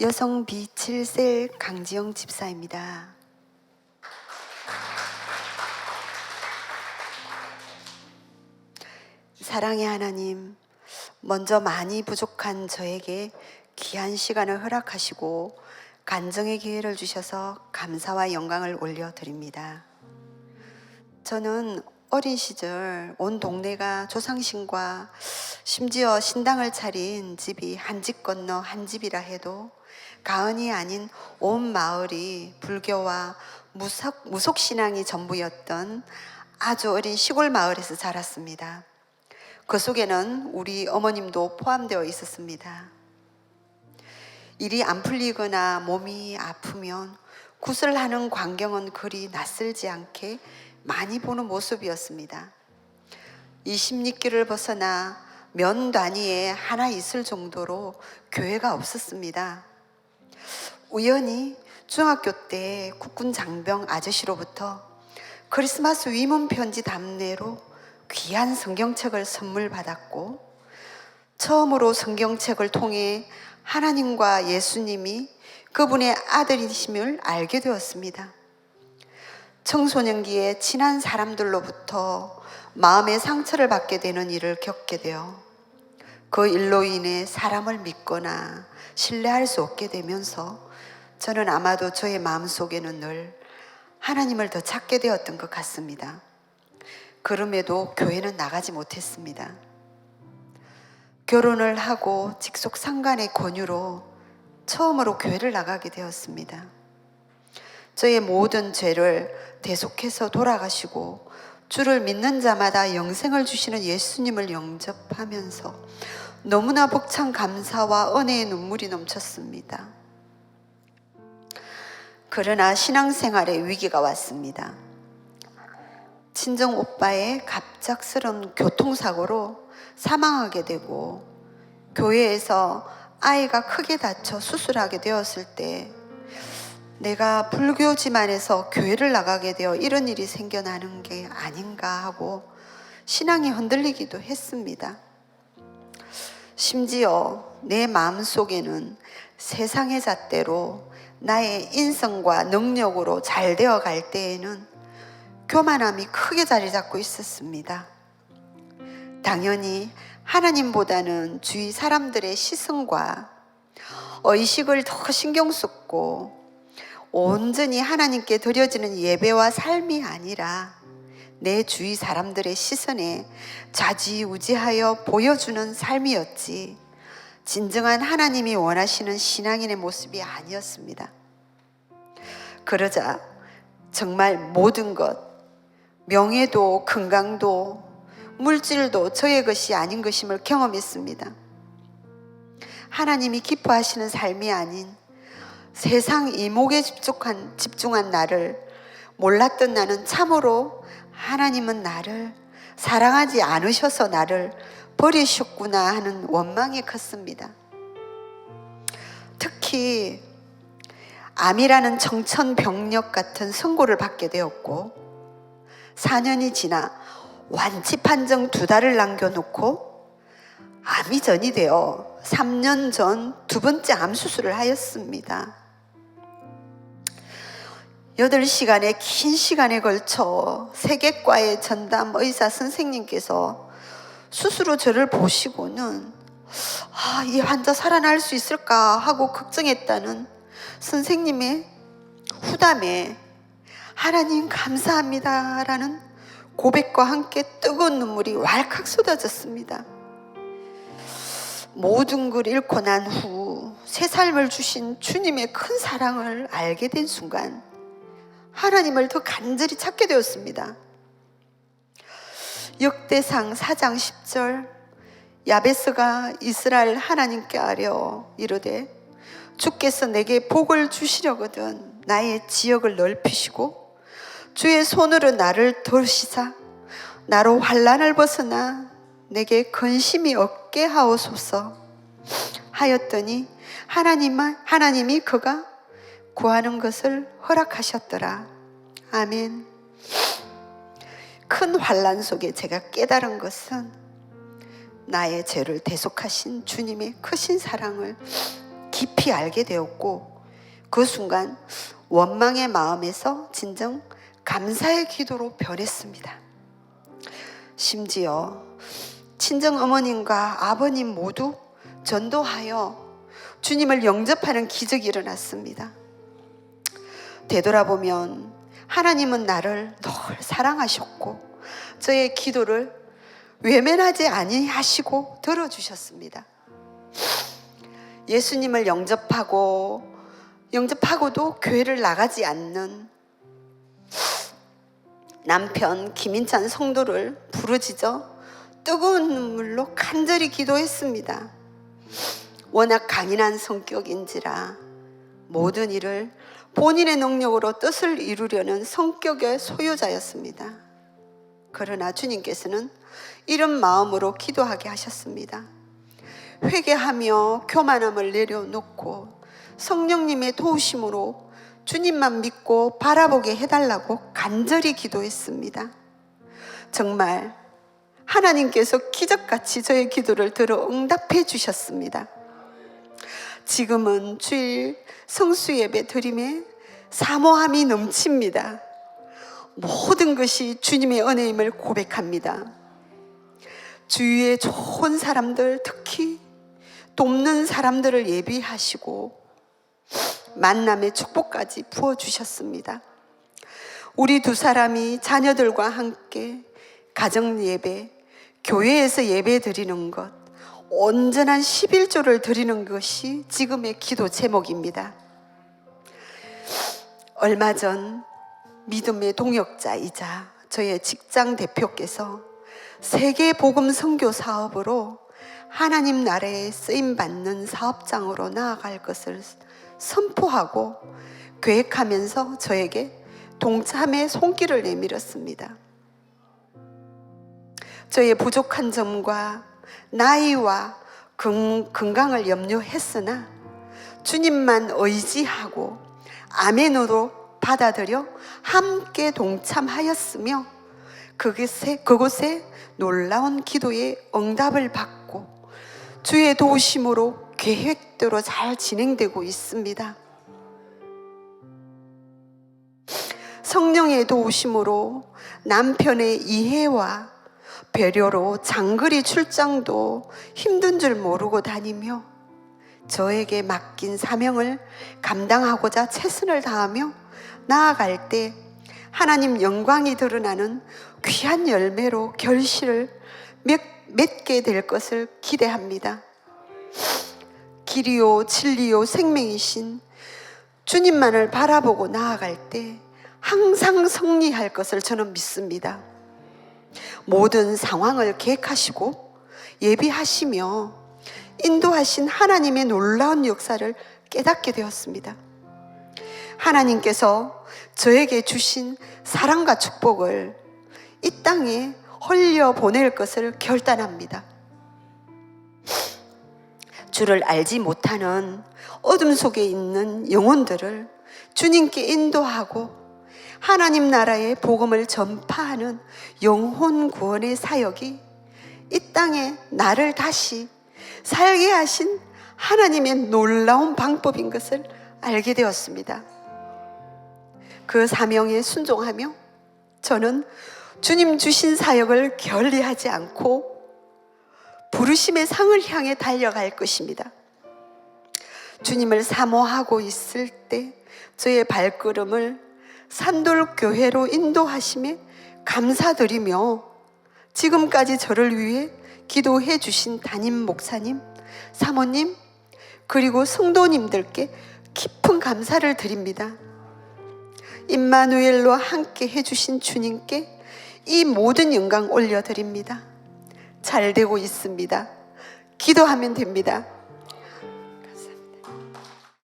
여성 B7셀 강지영 집사입니다. 사랑의 하나님, 먼저 많이 부족한 저에게 귀한 시간을 허락하시고 간정의 기회를 주셔서 감사와 영광을 올려드립니다. 저는 어린 시절 온 동네가 조상신과 심지어 신당을 차린 집이 한 집 건너 한 집이라 해도 가은이 아닌 온 마을이 불교와 무속, 무속신앙이 전부였던 아주 어린 시골 마을에서 자랐습니다. 그 속에는 우리 어머님도 포함되어 있었습니다. 일이 안 풀리거나 몸이 아프면 구슬하는 광경은 그리 낯설지 않게 많이 보는 모습이었습니다. 20리길을 벗어나 면 단위에 하나 있을 정도로 교회가 없었습니다. 우연히 중학교 때 국군 장병 아저씨로부터 크리스마스 위문 편지 답례로 귀한 성경책을 선물 받았고 처음으로 성경책을 통해 하나님과 예수님이 그분의 아들이심을 알게 되었습니다. 청소년기에 친한 사람들로부터 마음의 상처를 받게 되는 일을 겪게 되어 그 일로 인해 사람을 믿거나 신뢰할 수 없게 되면서 저는 아마도 저의 마음 속에는 늘 하나님을 더 찾게 되었던 것 같습니다. 그럼에도 교회는 나가지 못했습니다. 결혼을 하고 직속 상간의 권유로 처음으로 교회를 나가게 되었습니다. 저의 모든 죄를 대속해서 돌아가시고 주를 믿는 자마다 영생을 주시는 예수님을 영접하면서 너무나 벅찬 감사와 은혜의 눈물이 넘쳤습니다. 그러나 신앙생활에 위기가 왔습니다. 친정 오빠의 갑작스러운 교통사고로 사망하게 되고 교회에서 아이가 크게 다쳐 수술하게 되었을 때 내가 불교 집안에서 교회를 나가게 되어 이런 일이 생겨나는 게 아닌가 하고 신앙이 흔들리기도 했습니다. 심지어 내 마음 속에는 세상의 잣대로 나의 인성과 능력으로 잘 되어 갈 때에는 교만함이 크게 자리 잡고 있었습니다. 당연히 하나님보다는 주위 사람들의 시선과 의식을 더 신경 썼고 온전히 하나님께 드려지는 예배와 삶이 아니라 내 주위 사람들의 시선에 좌지우지하여 보여주는 삶이었지 진정한 하나님이 원하시는 신앙인의 모습이 아니었습니다. 그러자 정말 모든 것, 명예도 건강도 물질도 저의 것이 아닌 것임을 경험했습니다. 하나님이 기뻐하시는 삶이 아닌 세상 이목에 집중한, 집중한 나를 몰랐던 나는 참으로 하나님은 나를 사랑하지 않으셔서 나를 버리셨구나 하는 원망이 컸습니다. 특히 암이라는 정천병력 같은 선고를 받게 되었고 4년이 지나 완치 판정 두 달을 남겨놓고 암이 전이 되어 3년 전 두 번째 암 수술을 하였습니다. 8시간의 긴 시간에 걸쳐 세계과의 전담 의사 선생님께서 스스로 저를 보시고는 아, 이 환자 살아날 수 있을까 하고 걱정했다는 선생님의 후담에 하나님 감사합니다라는 고백과 함께 뜨거운 눈물이 왈칵 쏟아졌습니다. 모든 걸 잃고 난 후 새 삶을 주신 주님의 큰 사랑을 알게 된 순간 하나님을 더 간절히 찾게 되었습니다. 역대상 4장 10절 야베스가 이스라엘 하나님께 아뢰어 이르되 주께서 내게 복을 주시려거든 나의 지역을 넓히시고 주의 손으로 나를 돌시사 나로 환란을 벗어나 내게 근심이 없게 하옵소서 하였더니 하나님 하나님이 그가 구하는 것을 허락하셨더라. 아멘. 큰 환란 속에 제가 깨달은 것은 나의 죄를 대속하신 주님의 크신 사랑을 깊이 알게 되었고 그 순간 원망의 마음에서 진정 감사의 기도로 변했습니다. 심지어 친정 어머님과 아버님 모두 전도하여 주님을 영접하는 기적이 일어났습니다. 되돌아보면 하나님은 나를 늘 사랑하셨고 저의 기도를 외면하지 아니하시고 들어주셨습니다. 예수님을 영접하고 영접하고도 교회를 나가지 않는 남편 김인찬 성도를 부르짖어 뜨거운 눈물로 간절히 기도했습니다. 워낙 강인한 성격인지라 모든 일을 본인의 능력으로 뜻을 이루려는 성격의 소유자였습니다. 그러나 주님께서는 이런 마음으로 기도하게 하셨습니다. 회개하며 교만함을 내려놓고 성령님의 도우심으로 주님만 믿고 바라보게 해달라고 간절히 기도했습니다. 정말 하나님께서 기적같이 저의 기도를 들어 응답해 주셨습니다. 지금은 주일 성수 예배 드림에 사모함이 넘칩니다. 모든 것이 주님의 은혜임을 고백합니다. 주위에 좋은 사람들, 특히 돕는 사람들을 예비하시고 만남의 축복까지 부어주셨습니다. 우리 두 사람이 자녀들과 함께 가정 예배, 교회에서 예배 드리는 것, 온전한 11조를 드리는 것이 지금의 기도 제목입니다. 얼마 전 믿음의 동역자이자 저의 직장 대표께서 세계 복음 선교 사업으로 하나님 나라에 쓰임 받는 사업장으로 나아갈 것을 선포하고 계획하면서 저에게 동참의 손길을 내밀었습니다. 저의 부족한 점과 나이와 건- 건강을 염려했으나 주님만 의지하고 아멘으로 받아들여 함께 동참하였으며 그곳에, 그곳에 놀라운 기도의 응답을 받고 주의 도우심으로 계획대로 잘 진행되고 있습니다. 성령의 도우심으로 남편의 이해와 배려로 장거리 출장도 힘든 줄 모르고 다니며 저에게 맡긴 사명을 감당하고자 최선을 다하며 나아갈 때 하나님 영광이 드러나는 귀한 열매로 결실을 맺, 맺게 될 것을 기대합니다. 길이요 진리요 생명이신 주님만을 바라보고 나아갈 때 항상 승리할 것을 저는 믿습니다. 모든 상황을 계획하시고 예비하시며 인도하신 하나님의 놀라운 역사를 깨닫게 되었습니다. 하나님께서 저에게 주신 사랑과 축복을 이 땅에 헐려 보낼 것을 결단합니다. 주를 알지 못하는 어둠 속에 있는 영혼들을 주님께 인도하고 하나님 나라의 복음을 전파하는 영혼 구원의 사역이 이 땅에 나를 다시 살게 하신 하나님의 놀라운 방법인 것을 알게 되었습니다. 그 사명에 순종하며 저는 주님 주신 사역을 결리하지 않고 부르심의 상을 향해 달려갈 것입니다. 주님을 사모하고 있을 때 저의 발걸음을 산돌교회로 인도하심에 감사드리며 지금까지 저를 위해 기도해 주신 담임 목사님, 사모님, 그리고 성도님들께 깊은 감사를 드립니다. 임마누엘로 함께 해주신 주님께 이 모든 영광 올려드립니다. 잘 되고 있습니다. 기도하면 됩니다.